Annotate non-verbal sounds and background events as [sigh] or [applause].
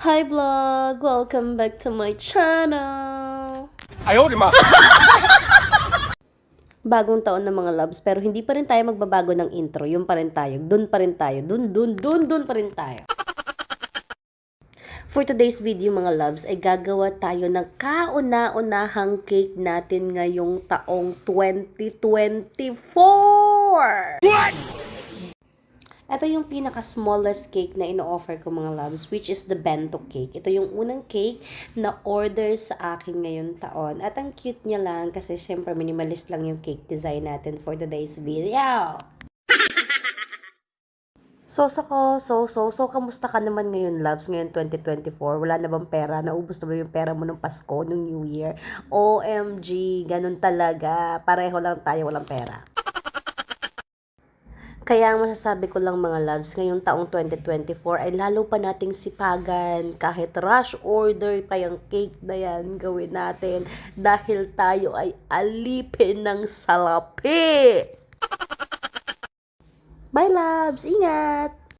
Hi vlog! Welcome back to my channel! Ayaw, lima! Bagong taon ng mga loves, pero hindi pa rin tayo magbabago ng intro. Yun pa rin tayo. Dun pa rin tayo. Dun, dun, dun, dun pa rin tayo. For today's video mga loves ay gagawa tayo ng kauna-unahang cake natin ngayong taong 2024! What? Ito yung pinaka-smallest cake na ino-offer ko mga loves, which is the bento cake. Ito yung unang cake na order sa akin ngayon taon. At ang cute niya lang kasi syempre minimalist lang yung cake design natin for today's video. [laughs] So, so, ko, so, so, so, kamusta ka naman ngayon, loves, ngayon 2024? Wala na bang pera? Naubos na ba yung pera mo nung Pasko, nung New Year? OMG, ganun talaga. Pareho lang tayo, walang pera. Kaya ang masasabi ko lang mga loves, ngayong taong 2024 ay lalo pa nating sipagan kahit rush order pa yung cake na yan gawin natin dahil tayo ay alipin ng salapi. Bye loves! Ingat!